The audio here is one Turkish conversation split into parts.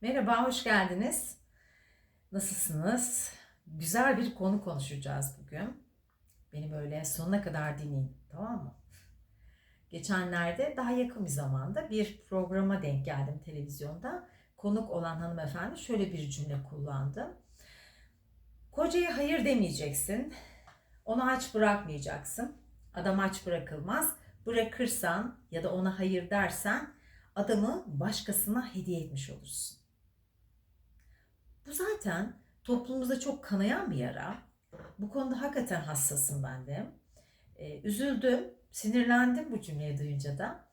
Merhaba, hoş geldiniz. Nasılsınız? Güzel bir konu konuşacağız bugün. Beni böyle sonuna kadar dinleyin, tamam mı? Geçenlerde daha yakın bir zamanda bir programa denk geldim televizyonda. Konuk olan hanımefendi şöyle bir cümle kullandı. Kocaya hayır demeyeceksin. Onu aç bırakmayacaksın. Adam aç bırakılmaz. Bırakırsan ya da ona hayır dersen adamı başkasına hediye etmiş olursun. Bu zaten toplumumuzda çok kanayan bir yara. Bu konuda hakikaten hassasım ben de. Ee, üzüldüm, sinirlendim bu cümleyi duyunca da.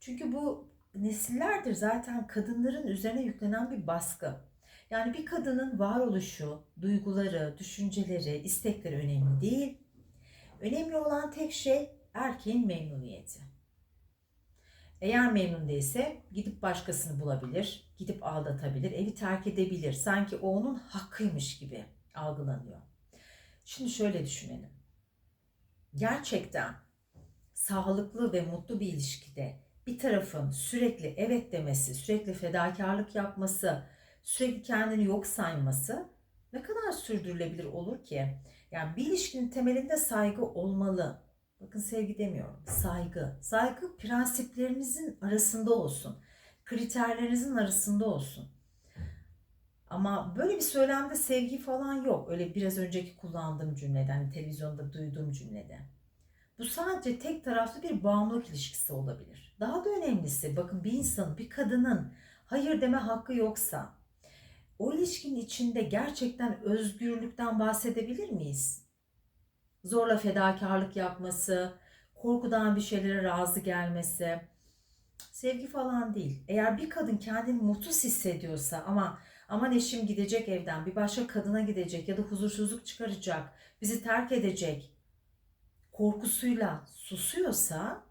Çünkü bu nesillerdir zaten kadınların üzerine yüklenen bir baskı. Yani bir kadının varoluşu, duyguları, düşünceleri, istekleri önemli değil. Önemli olan tek şey erkeğin memnuniyeti. Eğer memnun değilse gidip başkasını bulabilir, gidip aldatabilir, evi terk edebilir. Sanki o onun hakkıymış gibi algılanıyor. Şimdi şöyle düşünelim. Gerçekten sağlıklı ve mutlu bir ilişkide bir tarafın sürekli evet demesi, sürekli fedakarlık yapması, sürekli kendini yok sayması ne kadar sürdürülebilir olur ki? Yani bir ilişkinin temelinde saygı olmalı. Bakın sevgi demiyorum. Saygı. Saygı prensiplerinizin arasında olsun. Kriterlerinizin arasında olsun. Ama böyle bir söylemde sevgi falan yok. Öyle biraz önceki kullandığım cümleden, hani televizyonda duyduğum cümlede. Bu sadece tek taraflı bir bağımlılık ilişkisi olabilir. Daha da önemlisi bakın bir insanın, bir kadının hayır deme hakkı yoksa o ilişkinin içinde gerçekten özgürlükten bahsedebilir miyiz? Zorla fedakarlık yapması, korkudan bir şeylere razı gelmesi, sevgi falan değil. Eğer bir kadın kendini mutsuz hissediyorsa ama aman eşim gidecek evden, bir başka kadına gidecek ya da huzursuzluk çıkaracak, bizi terk edecek korkusuyla susuyorsa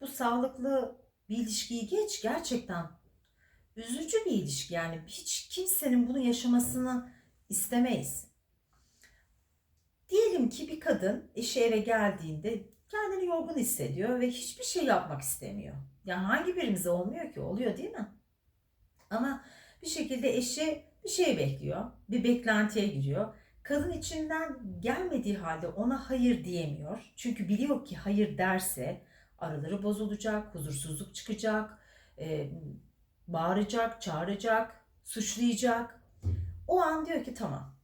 bu sağlıklı bir ilişkiyi geç gerçekten üzücü bir ilişki yani hiç kimsenin bunu yaşamasını istemeyiz. Diyelim ki bir kadın eşi eve geldiğinde kendini yorgun hissediyor ve hiçbir şey yapmak istemiyor. Yani hangi birimize olmuyor ki? Oluyor değil mi? Ama bir şekilde eşi bir şey bekliyor. Bir beklentiye giriyor. Kadın içinden gelmediği halde ona hayır diyemiyor. Çünkü biliyor ki hayır derse araları bozulacak, huzursuzluk çıkacak, e, bağıracak, çağıracak, suçlayacak. O an diyor ki tamam.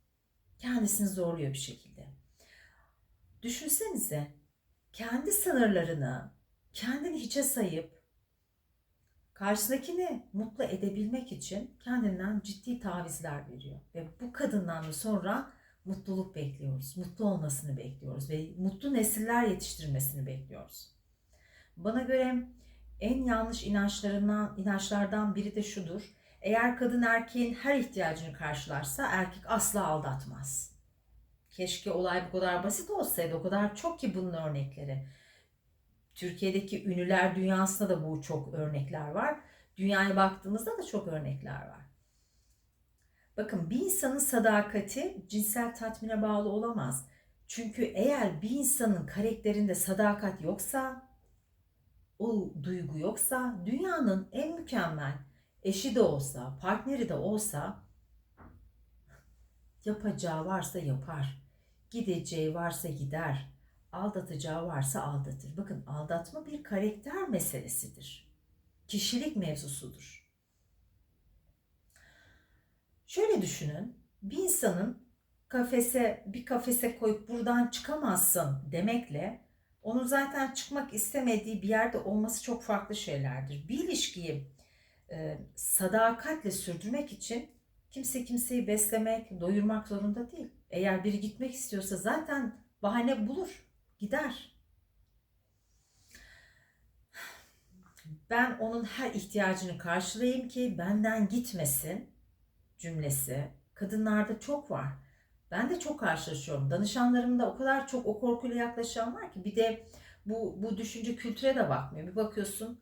Kendisini zorluyor bir şekilde. Düşünsenize kendi sınırlarını kendini hiçe sayıp karşısındakini mutlu edebilmek için kendinden ciddi tavizler veriyor. Ve bu kadından da sonra mutluluk bekliyoruz. Mutlu olmasını bekliyoruz ve mutlu nesiller yetiştirmesini bekliyoruz. Bana göre en yanlış inançlarından inançlardan biri de şudur. Eğer kadın erkeğin her ihtiyacını karşılarsa erkek asla aldatmaz. Keşke olay bu kadar basit olsaydı. O kadar çok ki bunun örnekleri. Türkiye'deki ünlüler dünyasında da bu çok örnekler var. Dünyaya baktığımızda da çok örnekler var. Bakın bir insanın sadakati cinsel tatmine bağlı olamaz. Çünkü eğer bir insanın karakterinde sadakat yoksa, o duygu yoksa dünyanın en mükemmel eşi de olsa, partneri de olsa yapacağı varsa yapar. Gideceği varsa gider. Aldatacağı varsa aldatır. Bakın aldatma bir karakter meselesidir. Kişilik mevzusudur. Şöyle düşünün. Bir insanın kafese bir kafese koyup buradan çıkamazsın demekle onun zaten çıkmak istemediği bir yerde olması çok farklı şeylerdir. Bir ilişkiyi e, sadakatle sürdürmek için kimse kimseyi beslemek, doyurmak zorunda değil. Eğer biri gitmek istiyorsa zaten bahane bulur, gider. Ben onun her ihtiyacını karşılayayım ki benden gitmesin cümlesi kadınlarda çok var. Ben de çok karşılaşıyorum. Danışanlarımda o kadar çok o korkuyla yaklaşan var ki bir de bu, bu düşünce kültüre de bakmıyor. Bir bakıyorsun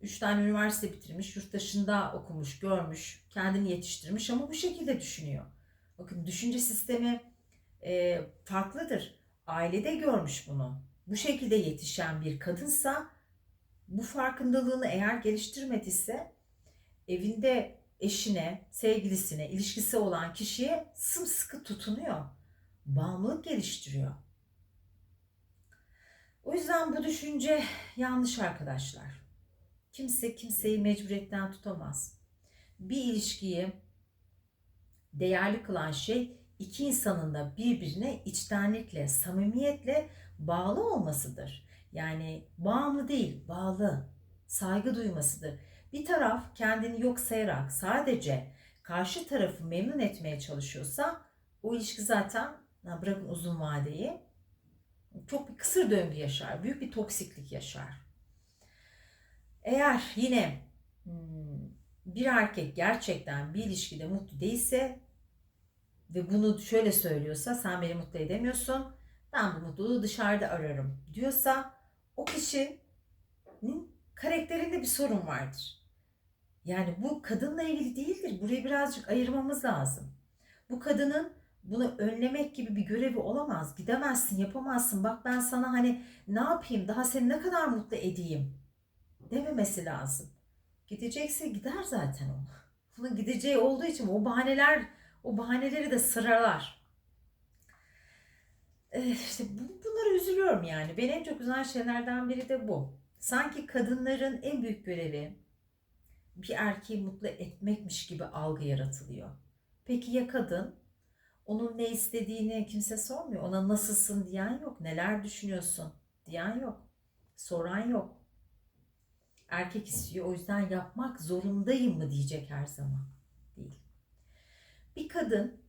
üç tane üniversite bitirmiş, yurt dışında okumuş, görmüş, kendini yetiştirmiş ama bu şekilde düşünüyor. Bakın düşünce sistemi e, farklıdır. Ailede görmüş bunu. Bu şekilde yetişen bir kadınsa bu farkındalığını eğer geliştirmediyse evinde eşine, sevgilisine, ilişkisi olan kişiye sımsıkı tutunuyor. Bağımlılık geliştiriyor. O yüzden bu düşünce yanlış arkadaşlar. Kimse kimseyi mecburiyetten tutamaz. Bir ilişkiyi değerli kılan şey iki insanın da birbirine içtenlikle, samimiyetle bağlı olmasıdır. Yani bağımlı değil, bağlı, saygı duymasıdır. Bir taraf kendini yok sayarak sadece karşı tarafı memnun etmeye çalışıyorsa o ilişki zaten bırakın uzun vadeyi çok bir kısır döngü yaşar. Büyük bir toksiklik yaşar. Eğer yine hmm, bir erkek gerçekten bir ilişkide mutlu değilse ve bunu şöyle söylüyorsa sen beni mutlu edemiyorsun ben bu mutluluğu dışarıda ararım diyorsa o kişinin karakterinde bir sorun vardır. Yani bu kadınla ilgili değildir. Burayı birazcık ayırmamız lazım. Bu kadının bunu önlemek gibi bir görevi olamaz. Gidemezsin, yapamazsın. Bak ben sana hani ne yapayım, daha seni ne kadar mutlu edeyim dememesi lazım. Gidecekse gider zaten o. Bunun gideceği olduğu için o bahaneler, o bahaneleri de sıralar. Ee, işte bunlara üzülüyorum yani. Beni en çok üzen şeylerden biri de bu. Sanki kadınların en büyük görevi bir erkeği mutlu etmekmiş gibi algı yaratılıyor. Peki ya kadın? Onun ne istediğini kimse sormuyor. Ona nasılsın diyen yok. Neler düşünüyorsun diyen yok. Soran yok. Erkek istiyor o yüzden yapmak zorundayım mı diyecek her zaman. Değil. Bir kadın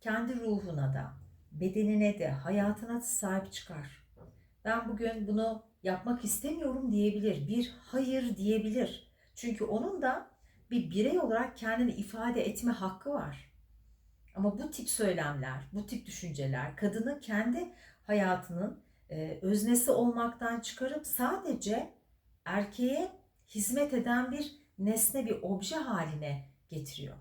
kendi ruhuna da, bedenine de, hayatına da sahip çıkar. Ben bugün bunu yapmak istemiyorum diyebilir. Bir hayır diyebilir. Çünkü onun da bir birey olarak kendini ifade etme hakkı var. Ama bu tip söylemler, bu tip düşünceler kadını kendi hayatının öznesi olmaktan çıkarıp sadece erkeğe hizmet eden bir nesne, bir obje haline getiriyor.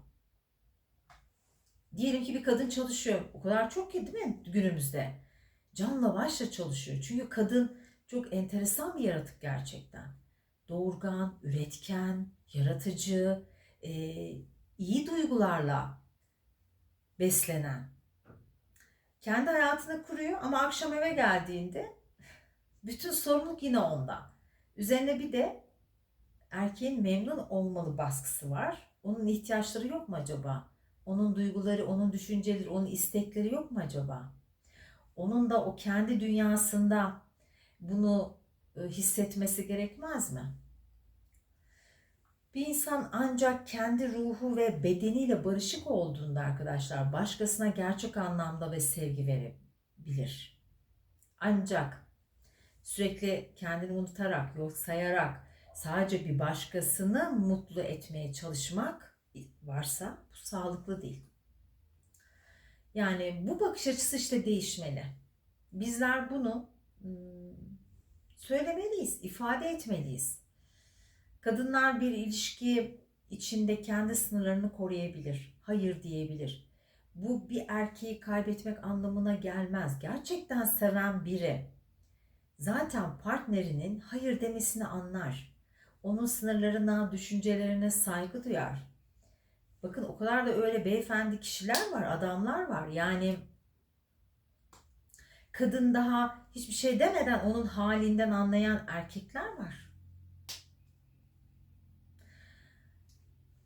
Diyelim ki bir kadın çalışıyor. O kadar çok ki değil mi günümüzde? Canla başla çalışıyor. Çünkü kadın çok enteresan bir yaratık gerçekten. Doğurgan, üretken, yaratıcı, e, iyi duygularla beslenen. Kendi hayatını kuruyor ama akşam eve geldiğinde bütün sorumluluk yine onda. Üzerine bir de erkeğin memnun olmalı baskısı var. Onun ihtiyaçları yok mu acaba? Onun duyguları, onun düşünceleri, onun istekleri yok mu acaba? Onun da o kendi dünyasında bunu e, hissetmesi gerekmez mi? Bir insan ancak kendi ruhu ve bedeniyle barışık olduğunda arkadaşlar başkasına gerçek anlamda ve sevgi verebilir. Ancak sürekli kendini unutarak, yok sayarak sadece bir başkasını mutlu etmeye çalışmak varsa bu sağlıklı değil. Yani bu bakış açısı işte değişmeli. Bizler bunu hmm, söylemeliyiz, ifade etmeliyiz. Kadınlar bir ilişki içinde kendi sınırlarını koruyabilir, hayır diyebilir. Bu bir erkeği kaybetmek anlamına gelmez. Gerçekten seven biri zaten partnerinin hayır demesini anlar. Onun sınırlarına, düşüncelerine saygı duyar. Bakın o kadar da öyle beyefendi kişiler var, adamlar var. Yani kadın daha hiçbir şey demeden onun halinden anlayan erkekler var.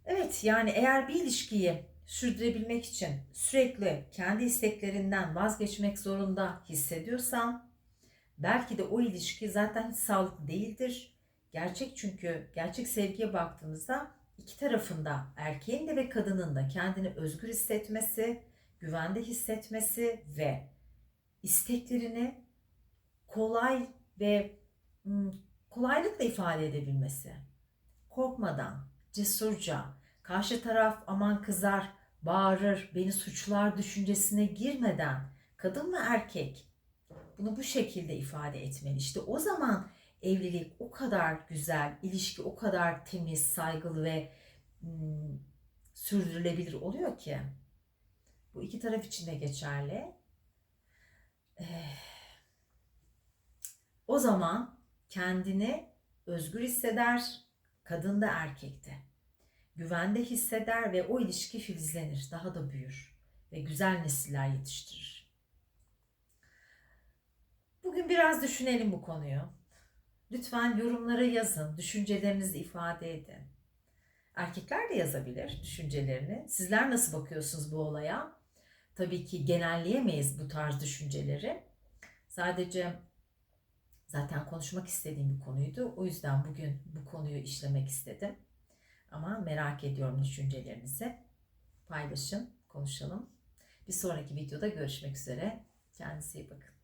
Evet yani eğer bir ilişkiyi sürdürebilmek için sürekli kendi isteklerinden vazgeçmek zorunda hissediyorsan belki de o ilişki zaten hiç sağlıklı değildir. Gerçek çünkü gerçek sevgiye baktığımızda iki tarafında erkeğin de ve kadının da kendini özgür hissetmesi, güvende hissetmesi ve isteklerini kolay ve hmm, kolaylıkla ifade edebilmesi. Korkmadan, cesurca, karşı taraf aman kızar, bağırır, beni suçlar düşüncesine girmeden kadın ve erkek bunu bu şekilde ifade etmeli. İşte o zaman evlilik o kadar güzel, ilişki o kadar temiz, saygılı ve hmm, sürdürülebilir oluyor ki. Bu iki taraf için de geçerli. Eh, o zaman kendini özgür hisseder, kadın da erkekte. güvende hisseder ve o ilişki filizlenir, daha da büyür ve güzel nesiller yetiştirir. Bugün biraz düşünelim bu konuyu. Lütfen yorumlara yazın, düşüncelerinizi ifade edin. Erkekler de yazabilir düşüncelerini. Sizler nasıl bakıyorsunuz bu olaya? Tabii ki genelleyemeyiz bu tarz düşünceleri. Sadece zaten konuşmak istediğim bir konuydu. O yüzden bugün bu konuyu işlemek istedim. Ama merak ediyorum düşüncelerinizi. Paylaşın, konuşalım. Bir sonraki videoda görüşmek üzere. Kendinize iyi bakın.